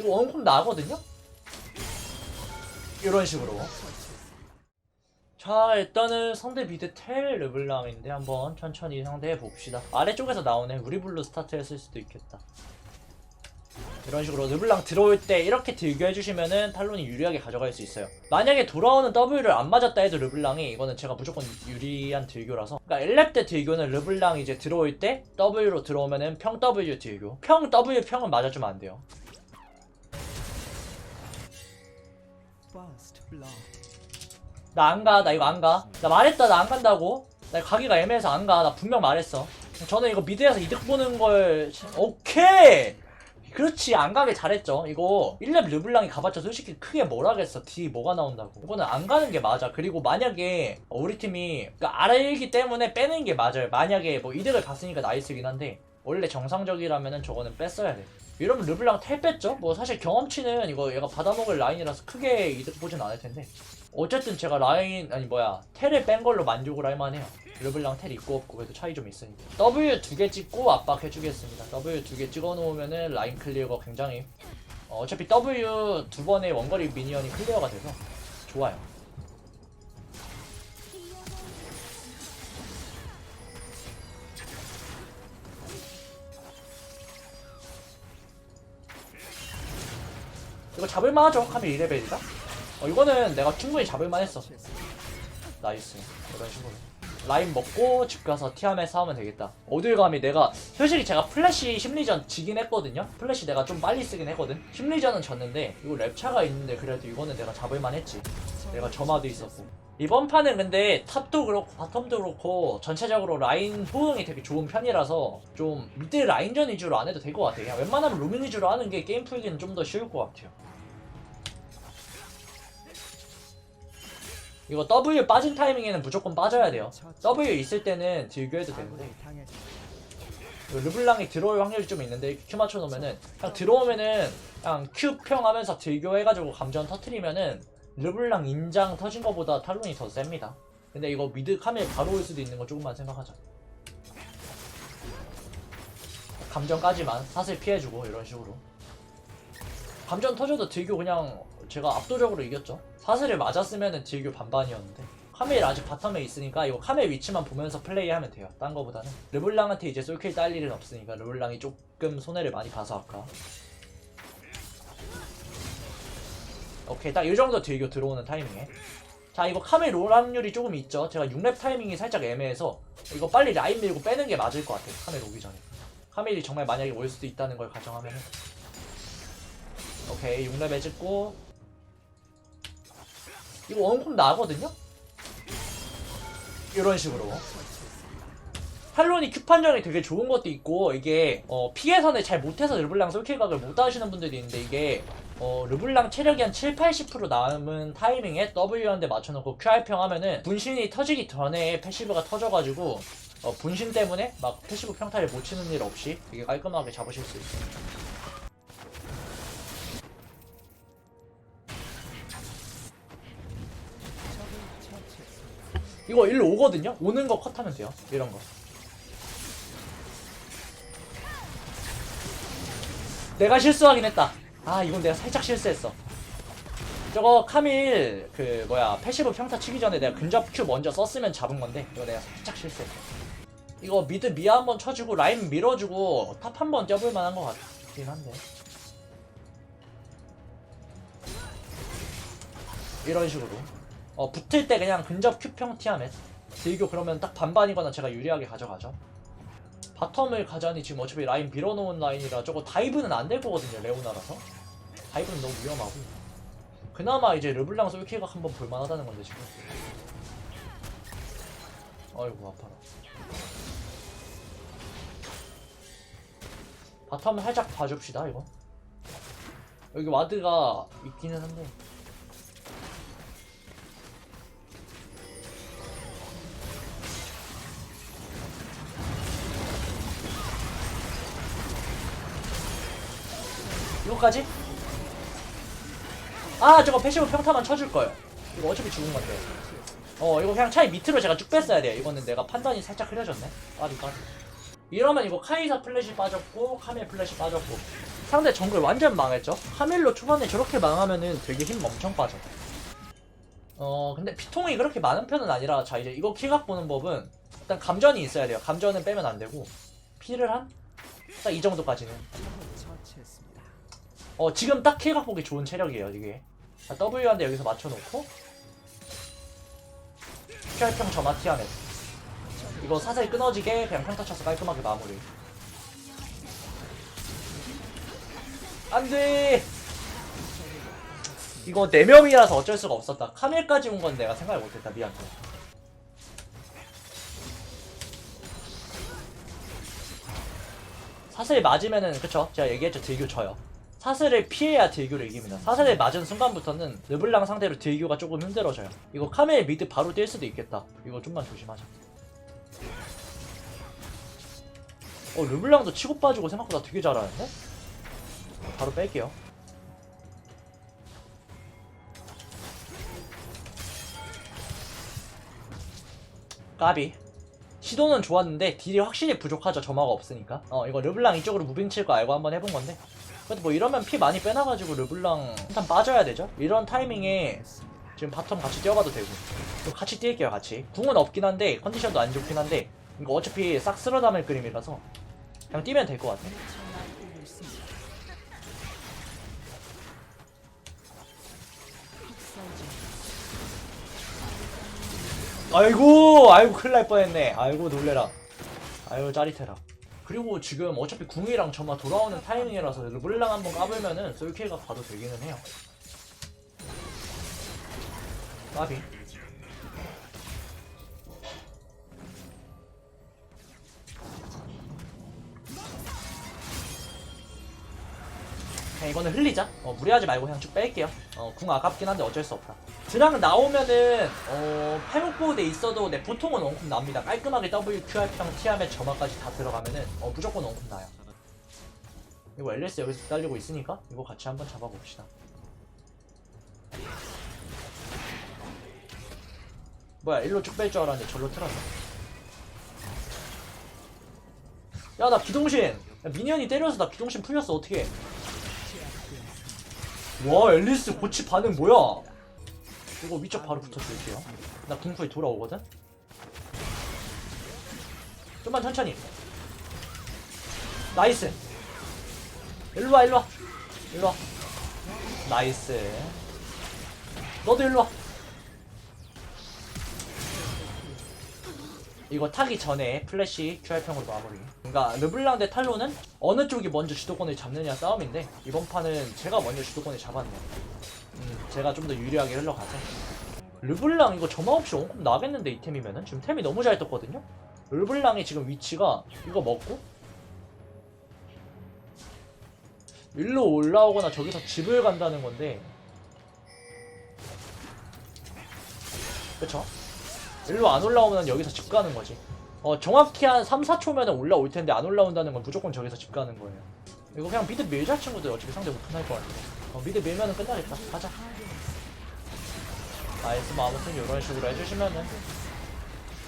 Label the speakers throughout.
Speaker 1: 이거 원콤 나거든요? 이런 식으로. 자 일단은 상대 미드 텔 르블랑인데 한번 천천히 상대해 봅시다. 아래쪽에서 나오네. 우리 블루 스타트 했을 수도 있겠다. 이런 식으로 르블랑 들어올 때 이렇게 딜교 해주시면은 탈론이 유리하게 가져갈 수 있어요. 만약에 돌아오는 W를 안 맞았다 해도 르블랑이 이거는 제가 무조건 유리한 딜교라서. 그러니까 1렙 때 딜교는 르블랑 이제 들어올 때 W로 들어오면은 평 W 딜교. 평 W 평은 맞아주면 안 돼요 나 안 가. 나 이거 안 가. 나 말했다. 나 안 간다고. 나 가기가 애매해서 안 가. 나 분명 말했어. 저는 이거 미드에서 이득 보는 걸 오케이. 그렇지 안 가게 잘했죠 이거 1렙 르블랑이 가봤자 솔직히 크게 뭐라겠어 D 뭐가 나온다고 이거는 안 가는 게 맞아 그리고 만약에 우리 팀이 그러니까 알기 때문에 빼는 게 맞아요 만약에 뭐 이득을 봤으니까 나이스긴 한데 원래 정상적이라면은 저거는 뺐어야 돼 이러면 르블랑 텔 뺐죠? 뭐 사실 경험치는 이거 얘가 받아먹을 라인이라서 크게 이득 보진 않을 텐데. 어쨌든 제가 라인 아니 뭐야 텔을 뺀 걸로 만족을 할 만해요. 르블랑 텔 있고 없고 그래도 차이 좀 있으니까. W 두 개 찍고 압박해주겠습니다. W 두 개 찍어 놓으면은 라인 클리어가 굉장히 어, 어차피 W 두 번의 원거리 미니언이 클리어가 돼서 좋아요 이거 잡을만 하죠 카밀 2레벨이다 어 이거는 내가 충분히 잡을만 했어. 나이스. 이런 식으로. 라인 먹고 집 가서 티아멧 싸우면 되겠다. 어딜 감히 내가 솔직히 제가 플래시 심리전 지긴 했거든요? 플래시 내가 좀 빨리 쓰긴 했거든? 심리전은 졌는데 이거 랩차가 있는데 그래도 이거는 내가 잡을만 했지. 내가 점화도 있었고. 이번 판은 근데 탑도 그렇고 바텀도 그렇고 전체적으로 라인 호응이 되게 좋은 편이라서 좀 미드 라인전 위주로 안 해도 될 것 같아요. 웬만하면 로밍 위주로 하는 게 게임 풀기는 좀 더 쉬울 것 같아요 이거 W 빠진 타이밍에는 무조건 빠져야 돼요. W 있을 때는 딜교해도 되는데. 르블랑이 들어올 확률이 좀 있는데 Q 맞춰놓으면은 그냥 들어오면은 그냥 Q 평 하면서 딜교해가지고 감전 터트리면은 르블랑 인장 터진 거보다 탈론이 더 셉니다. 근데 이거 미드 카멜 바로 올 수도 있는 거 조금만 생각하자. 감전까지만 사슬 피해주고 이런 식으로. 감전 터져도 딜교 그냥 제가 압도적으로 이겼죠. 사슬을 맞았으면은 딜교 반반이었는데. 카멜 아직 바텀에 있으니까 이거 카멜 위치만 보면서 플레이하면 돼요. 딴 거보다는. 르블랑한테 이제 솔킬 딸 일은 없으니까 르블랑이 조금 손해를 많이 봐서 아까. 오케이 딱 이 정도 딜교 들어오는 타이밍에. 자 이거 카멜 롤 확률이 조금 있죠. 제가 6렙 타이밍이 살짝 애매해서 이거 빨리 라인 밀고 빼는 게 맞을 것 같아요 카멜 오기 전에. 카멜이 정말 만약에 올 수도 있다는 걸 가정하면은. 오케이 6렙에 찍고 이거 원콤 나거든요? 이런 식으로 탈론이 큐 판정이 되게 좋은 것도 있고 이게 어, 피해선을 잘 못해서 르블랑 솔킬각을 못 하시는 분들이 있는데 이게 어, 르블랑 체력이 한 7, 80% 남은 타이밍에 W 한대 맞춰놓고 QR평 하면은 분신이 터지기 전에 패시브가 터져가지고 어, 분신 때문에 막 패시브 평타를 못 치는 일 없이 되게 깔끔하게 잡으실 수 있어요. 이거 일로 오거든요? 오는 거 컷하면 돼요. 이런 거. 내가 실수하긴 했다. 아, 이건 내가 살짝 실수했어. 저거 카밀 그 뭐야 패시브 평타 치기 전에 내가 근접 큐 먼저 썼으면 잡은 건데 이거 내가 살짝 실수했어. 이거 미드 미아 한번 쳐주고 라인 밀어주고 탑 한번 떼볼 만한 것 같긴 한데. 이런 식으로. 어, 붙을 때 그냥 근접 큐평 티하멧 딜교 그러면 딱 반반이거나 제가 유리하게 가져가죠. 바텀을 가자니 지금 어차피 라인 밀어놓은 라인이라 저거 다이브는 안 될 거거든요 레오나라서. 다이브는 너무 위험하고. 그나마 이제 르블랑 솔킬각 한번 볼만하다는 건데 지금. 아이고 아파라. 바텀을 살짝 봐줍시다 이거. 여기 와드가 있기는 한데 이거까지? 아 저거 패시브 평타만 쳐줄 거예요. 이거 어차피 죽은 건데. 어 이거 그냥 차이 밑으로 제가 쭉 뺐어야 돼요. 이거는 내가 판단이 살짝 흐려졌네. 까비 까비. 이러면 이거 카이사 플래시 빠졌고 카멜 플래시 빠졌고 상대 정글 완전 망했죠? 카밀로 초반에 저렇게 망하면은 되게 힘 엄청 빠져. 어, 근데 피통이 그렇게 많은 편은 아니라, 자, 이제 이거 킬각 보는 법은, 일단 감전이 있어야 돼요. 감전은 빼면 안 되고, 피를 한? 딱 이 정도까지는. 어, 지금 딱 킬각 보기 좋은 체력이에요, 이게. 자, W 한대 여기서 맞춰놓고, QR평 점화 티하면. 이거 사슬 끊어지게 그냥 평타 쳐서 깔끔하게 마무리. 안 돼! 이거 4명이라서 어쩔 수가 없었다. 카멜까지 온 건 내가 생각을 못했다. 미안. 사슬이 맞으면은, 그쵸? 제가 얘기했죠. 딜교 쳐요. 사슬을 피해야 딜교를 이깁니다. 사슬을 맞은 순간부터는 르블랑 상대로 딜교가 조금 힘들어져요. 이거 카멜 미드 바로 뛸 수도 있겠다. 이거 좀만 조심하자. 어, 르블랑도 치고 빠지고 생각보다 되게 잘하는데? 바로 뺄게요. 까비. 시도는 좋았는데 딜이 확실히 부족하죠. 점화가 없으니까. 어, 이거 르블랑 이쪽으로 무빙 칠 거 알고 한번 해본 건데. 그래도 뭐 이러면 피 많이 빼놔가지고 르블랑 일단 빠져야 되죠. 이런 타이밍에 지금 바텀 같이 뛰어가도 되고. 또 같이 뛸게요, 같이. 궁은 없긴 한데 컨디션도 안 좋긴 한데 이거 어차피 싹 쓸어 담을 그림이라서 그냥 뛰면 될 것 같아. 아이고 아이고 큰일 날 뻔했네 아이고 놀래라 아이고 짜릿해라 그리고 지금 어차피 궁이랑 점화 돌아오는 타이밍이라서 르블랑 한번 까불면은 솔킬가 봐도 되기는 해요. 까비 이거는 흘리자. 어, 무리하지 말고 그냥 쭉 뺄게요. 어, 궁 아깝긴 한데 어쩔 수 없다. 드랑 나오면은, 어, 패목보드에 있어도 네, 보통은 원콤 납니다. 깔끔하게 WQR평 티암에 점화까지 다 들어가면은, 어, 무조건 원콤 나요. 이거 LS 여기서 기다리고 있으니까, 이거 같이 한번 잡아봅시다. 뭐야, 일로 쭉 뺄 줄 알았는데 절로 틀었어. 야, 나 기동신! 야, 미니언이 때려서 나 기동신 풀렸어, 어떻게 와 앨리스 고치 반응 뭐야? 이거 위쪽 바로 붙어줄게요. 나 궁fu에 돌아오거든? 좀만 천천히. 나이스. 일로와 일로와. 일로와. 나이스. 너도 일로와 이거 타기 전에 플래시 QR평으로 마무리. 그러니까 르블랑 대 탈로는 어느 쪽이 먼저 주도권을 잡느냐 싸움인데 이번 판은 제가 먼저 주도권을 잡았네요 음, 제가 좀 더 유리하게 흘러가서. 르블랑 이거 점화 없이 원콤 나겠는데 이 템이면은? 지금 템이 너무 잘 떴거든요? 르블랑이 지금 위치가 이거 먹고 일로 올라오거나 저기서 집을 간다는 건데. 그쵸? 일로 안 올라오면 여기서 집 가는 거지. 어, 정확히 한 3, 4초면 올라올 텐데 안 올라온다는 건 무조건 저기서 집 가는 거예요. 이거 그냥 미드 밀자 친구들 어차피 상대 못할 것 같은데. 어, 미드 밀면은 끝나겠다. 가자. 나이스, 뭐 아무튼 이런 식으로 해주시면은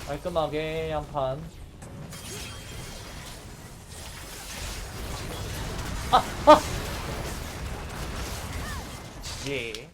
Speaker 1: 깔끔하게 한 판. 아! 아! 예.